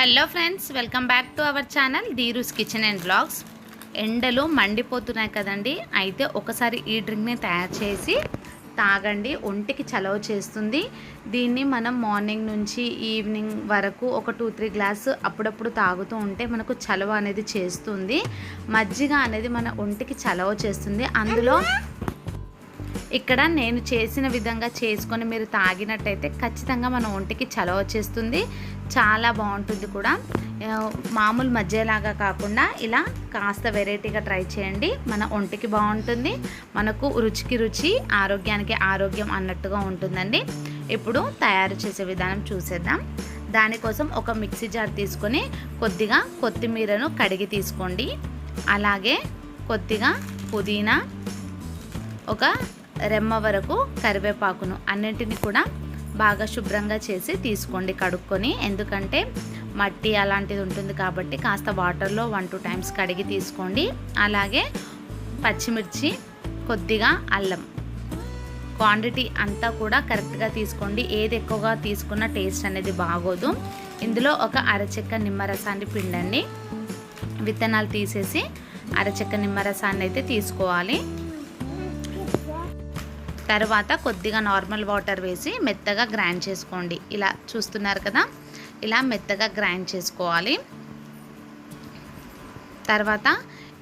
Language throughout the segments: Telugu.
Hello friends welcome back to our channel Dheeru's kitchen and blogs. ఎండలు మండిపోతున్నాయి కదండి. అయితే ఒకసారి ఈ డ్రింక్ని తయారు చేసి తాగండి. ఒంటికి చలవ చేస్తుంది. దీన్ని మనం మార్నింగ్ నుంచి ఈవినింగ్ వరకు ఒక టూ త్రీ గ్లాస్ అప్పుడప్పుడు తాగుతూ ఉంటే మనకు చలవ అనేది చేస్తుంది. మజ్జిగ అనేది మన ఒంటికి చలవ చేస్తుంది. అందులో ఇక్కడ నేను చేసిన విధంగా చేసుకొని మీరు తాగినట్టయితే ఖచ్చితంగా మన ఒంటికి చలవ వచ్చేస్తుంది. చాలా బాగుంటుంది కూడా. మామూలు మధ్యలాగా కాకుండా ఇలా కాస్త వెరైటీగా ట్రై చేయండి. మన ఒంటికి బాగుంటుంది. మనకు రుచికి రుచి ఆరోగ్యానికి ఆరోగ్యం అన్నట్టుగా ఉంటుందండి. ఇప్పుడు తయారు చేసే విధానం చూసేద్దాం. దానికోసం ఒక మిక్సీ జార్ తీసుకొని కొద్దిగా కొత్తిమీరను కడిగి తీసుకోండి. అలాగే కొద్దిగా పుదీనా ఒక రెమ్మ వరకు కరివేపాకును అన్నింటిని కూడా బాగా శుభ్రంగా చేసి తీసుకోండి కడుక్కొని. ఎందుకంటే మట్టి అలాంటిది ఉంటుంది కాబట్టి కాస్త వాటర్లో వన్ టూ టైమ్స్ కడిగి తీసుకోండి. అలాగే పచ్చిమిర్చి కొద్దిగా అల్లం. క్వాంటిటీ అంతా కూడా కరెక్ట్గా తీసుకోండి. ఏది ఎక్కువగా తీసుకున్న టేస్ట్ అనేది బాగోదు. ఇందులో ఒక అరచెక్క నిమ్మరసాన్ని పిండండి. విత్తనాలు తీసేసి అరచెక్క నిమ్మరసాన్ని అయితే తీసుకోవాలి. తర్వాత కొద్దిగా నార్మల్ వాటర్ వేసి మెత్తగా గ్రైండ్ చేసుకోండి. ఇలా చూస్తున్నారు కదా? ఇలా మెత్తగా గ్రైండ్ చేసుకోవాలి. తర్వాత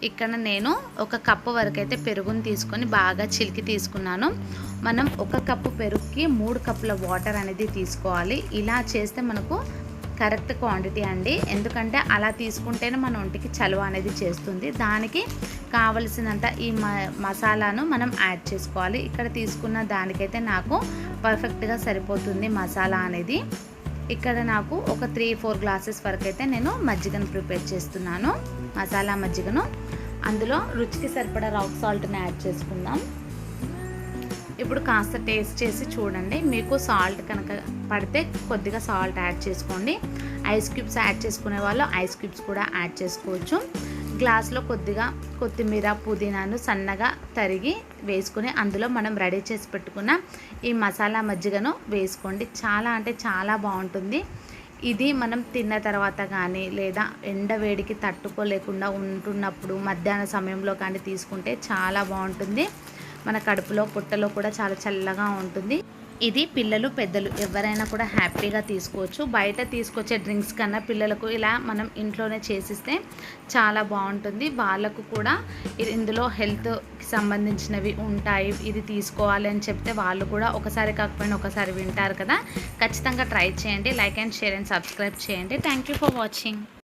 ఇక్కడ నేను ఒక కప్పు వరకు అయితే పెరుగుని తీసుకొని బాగా చిలికి తీసుకున్నాను. మనం ఒక కప్పు పెరుగుకి మూడు కప్పుల వాటర్ అనేది తీసుకోవాలి. ఇలా చేస్తే మనకు కరెక్ట్ క్వాంటిటీ అండి. ఎందుకంటే అలా తీసుకుంటేనే మన ఒంటికి చలువ అనేది చేస్తుంది. దానికి కావలసినంత ఈ మ మసాలాను మనం యాడ్ చేసుకోవాలి. ఇక్కడ తీసుకున్న దానికైతే నాకు పర్ఫెక్ట్గా సరిపోతుంది మసాలా అనేది. ఇక్కడ నాకు ఒక త్రీ ఫోర్ గ్లాసెస్ వరకు అయితే నేను మజ్జిగను ప్రిపేర్ చేస్తున్నాను. మసాలా మజ్జిగను. అందులో రుచికి సరిపడా రాక్ సాల్ట్ని యాడ్ చేసుకుందాం. ఇప్పుడు కాస్త టేస్ట్ చేసి చూడండి. మీకు సాల్ట్ కనుక పడితే కొద్దిగా సాల్ట్ యాడ్ చేసుకోండి. ఐస్ క్యూబ్స్ యాడ్ చేసుకునే వాళ్ళు ఐస్ క్యూబ్స్ కూడా యాడ్ చేసుకోవచ్చు. గ్లాస్లో కొద్దిగా కొత్తిమీర పుదీనాను సన్నగా తరిగి వేసుకుని అందులో మనం రెడీ చేసి పెట్టుకున్న ఈ మసాలా మజ్జిగను వేసుకోండి. చాలా అంటే చాలా బాగుంటుంది. ఇది మనం తిన్న తర్వాత కానీ లేదా ఎండ వేడికి తట్టుకోలేకుండా ఉంటున్నప్పుడు మధ్యాహ్న సమయంలో కానీ తీసుకుంటే చాలా బాగుంటుంది. మన కడుపులో పుట్టలో కూడా చాలా చల్లగా ఉంటుంది. ఇది పిల్లలు పెద్దలు ఎవరైనా కూడా హ్యాపీగా తీసుకోవచ్చు. బయట తీసుకొచ్చే డ్రింక్స్ కన్నా పిల్లలకు ఇలా మనం ఇంట్లోనే చేసిస్తే చాలా బాగుంటుంది. వాళ్ళకు కూడా ఇందులో హెల్త్కి సంబంధించినవి ఉంటాయి. ఇది తీసుకోవాలి అని చెప్తే వాళ్ళు కూడా ఒకసారి కాకపోయినా ఒకసారి వింటారు కదా. ఖచ్చితంగా ట్రై చేయండి. Like and share and subscribe చేయండి. Thank you for watching.